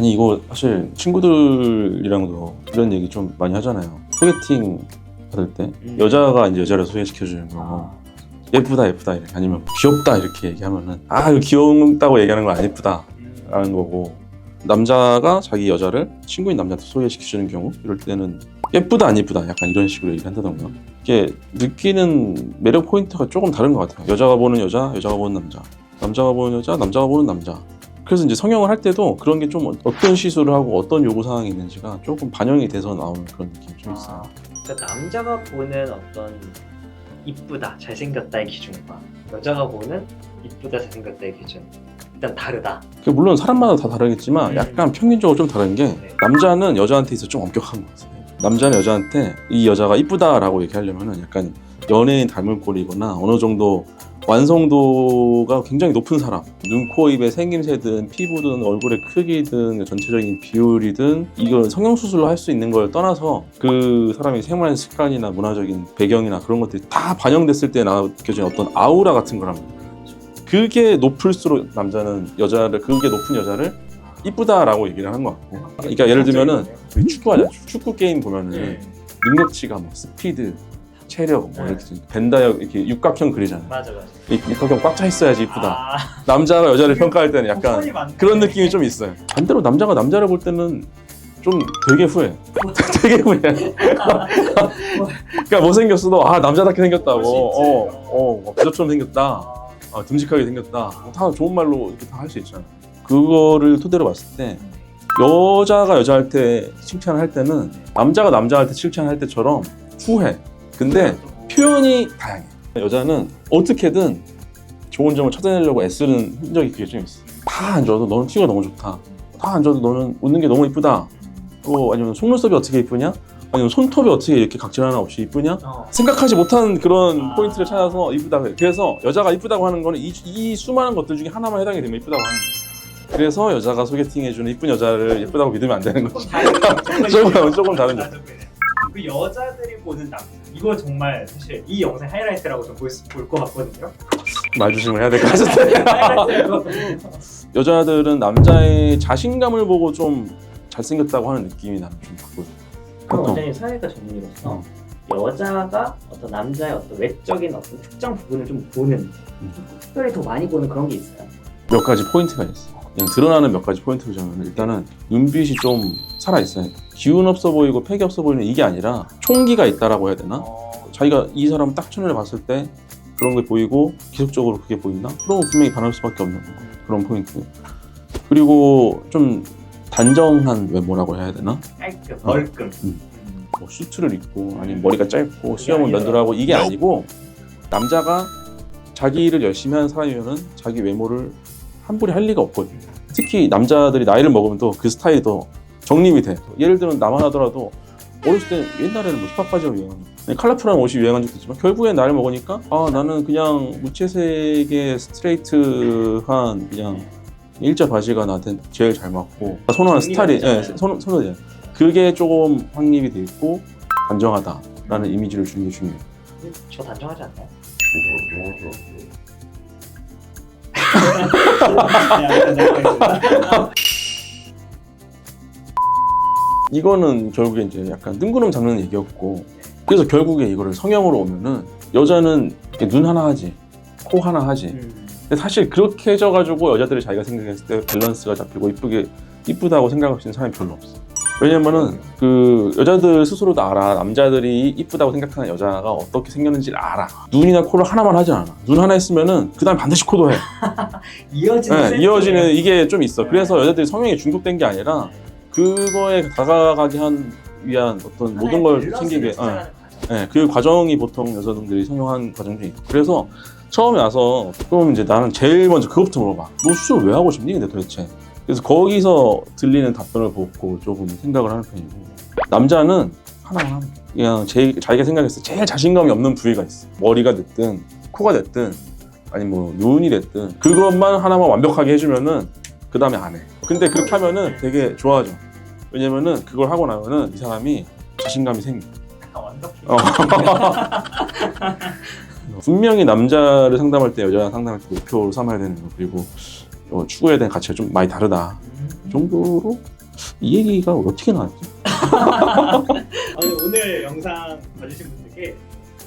아니 이거 사실 친구들이랑도 이런 얘기 좀 많이 하잖아요. 소개팅 받을 때 음. 여자가 이제 여자를 소개시켜주는 경우 아, 예쁘다 예쁘다 이렇게 아니면 귀엽다 이렇게 얘기하면은 아 이거 귀엽다고 얘기하는 건 안 예쁘다 음. 라는 거고 남자가 자기 여자를 친구인 남자한테 소개시켜주는 경우 이럴 때는 예쁘다 안 예쁘다 약간 이런 식으로 얘기를 한다던가 이게 느끼는 매력 포인트가 조금 다른 것 같아요 여자가 보는 여자 여자가 보는 남자 남자가 보는 여자 남자가 보는 남자 그래서 이제 성형을 할 때도 그런 게 좀 어떤 시술을 하고 어떤 요구 사항이 있는지가 조금 반영이 돼서 나오는 그런 느낌이 좀 있어요 아, 그러니까 남자가 보는 어떤 이쁘다, 잘생겼다의 기준과 여자가 보는 이쁘다, 잘생겼다의 기준 일단 다르다. 그 물론 사람마다 다 다르겠지만 음. 약간 평균적으로 좀 다른 게 네. 남자는 여자한테 있어 좀 엄격한 것 같아요. 남자는 여자한테 이 여자가 이쁘다라고 얘기하려면은 약간 연예인 닮은 꼴이거나 어느 정도 완성도가 굉장히 높은 사람 눈, 코, 입의 생김새든 피부든 얼굴의 크기든 전체적인 비율이든 이걸 성형수술로 할 수 있는 걸 떠나서 그 사람의 생활 습관이나 문화적인 배경이나 그런 것들이 다 반영됐을 때 느껴지는 어떤 아우라 같은 거랍니다. 그게 높을수록 남자는 여자를 그게 높은 여자를 이쁘다라고 얘기를 하는 것 같고 그러니까 예를 들면은 우리 축구하자 축구 게임 보면은 네. 능력치가 뭐 스피드 체력 뭐 이렇게 벤다역 이렇게 육각형 그리잖아요 맞아 맞아. 이 육각형 꽉 차 있어야지 이쁘다 아, 남자가 여자를 평가할 때는 약간 많네. 그런 느낌이 좀 있어요 반대로 남자가 남자를 볼 때는 좀 되게 후회 되게 후회 그러니까 못생겼어도 아 남자답게 생겼다고 볼수 있지. 어 어 부자처럼 생겼다 아, 듬직하게 생겼다. 다 좋은 말로 이렇게 다 할 수 있잖아요. 그거를 토대로 봤을 때 여자가 여자한테 칭찬할 때는 남자가 남자한테 칭찬할 때처럼 후회. 근데 표현이 다양해. 여자는 어떻게든 좋은 점을 찾아내려고 애쓰는 흔적이 그게 좀 있어. 다안 좋아도 너는 티가 너무 좋다. 다안 좋아도 너는 웃는 게 너무 이쁘다. 또 아니면 속눈썹이 어떻게 이쁘냐? 아니면 손톱이 어떻게 이렇게 각질 하나 없이 이쁘냐? 어. 생각하지 못한 그런 아. 포인트를 찾아서 이쁘다고 해요. 그래서 여자가 이쁘다고 하는 거는 이, 이 수많은 것들 중에 하나만 해당이 되면 이쁘다고 하는 거예요. 그래서 여자가 소개팅해주는 이쁜 여자를 예쁘다고 믿으면 안 되는 거죠. 조금, 조금 다른 점. 그 여자들이 보는 남자 이거 정말 사실 이 영상 하이라이트라고 좀볼것 같거든요. 말 조심을 해야 될 것 같은데. 여자들은 남자의 자신감을 보고 좀 잘생겼다고 하는 느낌이 나는 좀 받거든요. 그럼. 원장님 사회과 전문의로서 어. 여자가 어떤 남자의 어떤 외적인 어떤 특정 부분을 좀 보는 음. 특별히 더 많이 보는 그런 게 있어요. 몇 가지 포인트가 있어. 그냥 드러나는 몇 가지 포인트를 보자면 일단은 눈빛이 좀 살아있어요. 기운 없어 보이고 패기 없어 보이는 이게 아니라 총기가 있다라고 해야 되나? 어, 자기가 이 사람 딱 첫눈에 봤을 때 그런 게 보이고 기속적으로 그게 보인다? 그럼 분명히 반할 수밖에 없는 그런 포인트. 그리고 좀 단정한 외모라고 해야 되나? 깔끔, 어. 멀끔. 음. 음. 뭐 수트를 입고 아니면 머리가 짧고 수염은. 면도하고 이게 아니고 남자가 자기 일을 열심히 하는 사람이면은 자기 외모를 함부로 할 리가 없거든요. 특히 남자들이 나이를 먹으면 또 그 스타일이 더 정립이 돼. 예를 들면 나만 하더라도 어렸을 때 옛날에는 뭐 힙합 바지가 유행한 거 컬러풀한 옷이 유행한 적도 있지만 결국엔 나이를 먹으니까 아 나는 그냥 무채색의 스트레이트한 그냥 일자 바지가 나한테 제일 잘 맞고 선호하는 정리가 스타일이 예, 되잖아요. 선, 선호돼요. 그게 조금 확립이 돼 있고 단정하다라는 이미지를 주는 게 중요해요. 저 단정하지 않나요? 이거는 결국에 이제 약간 뜬구름 잡는 얘기였고 그래서 결국에 이거를 성형으로 오면은 여자는 이렇게 눈 하나 하지 코 하나 하지 음. 근데 사실 그렇게 해져가지고 여자들이 자기가 생각했을 때 밸런스가 잡히고 이쁘게 이쁘다고 생각할 수 있는 사람이 별로 없어 왜냐면은 그 여자들 스스로도 알아. 남자들이 이쁘다고 생각하는 여자가 어떻게 생겼는지를 알아. 눈이나 코를 하나만 하지 않아. 눈 하나 있으면은 그 다음 반드시 코도 해. 이어지는 네. 이어지는 이게 좀 있어. 그래서 여자들이 성형에 중독된 게 아니라 그거에 다가가기 한 위한 어떤 모든 걸 챙기게 과정. 네, 그 과정이 보통 여자분들이 성형한 과정 중에 있고. 그래서 처음에 와서 그럼 이제 나는 제일 먼저 그것부터 물어봐. 너 수술 왜 하고 싶니? 근데 도대체 그래서 거기서 들리는 답변을 보고 조금 생각을 하는 편이고 남자는 하나만 하면 돼. 그냥 제일 자기가 생각했을 때 제일 자신감이 없는 부위가 있어 머리가 됐든 코가 됐든 아니 뭐 눈이 됐든 그것만 하나만 완벽하게 해주면은 그 다음에 안 해. 근데 그렇게 하면은 되게 좋아져. 왜냐면은 그걸 하고 나면은 이 사람이 자신감이 생겨. 완벽해. 어. 분명히 남자를 상담할 때 여자 상담할 때 목표로 삼아야 되는 거 그리고 어, 추구해야 되는 가치가 좀 많이 다르다. 정도로 이 얘기가 어떻게 나왔지? 아니, 오늘 영상 봐주신 분들께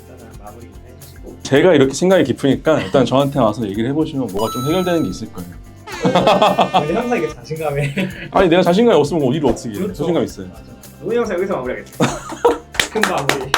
간단한 마무리 해주시고 제가 이렇게 생각이 깊으니까 일단 저한테 와서 얘기를 해보시면 뭐가 좀 해결되는 게 있을 거예요. 항상 이게 자신감에 아니 내가 자신감이 없으면 뭐 일을 어떻게 해? 그렇죠. 자신감 있어요. 맞아. 오늘 영상 여기서 마무리하겠습니다 큰 마무리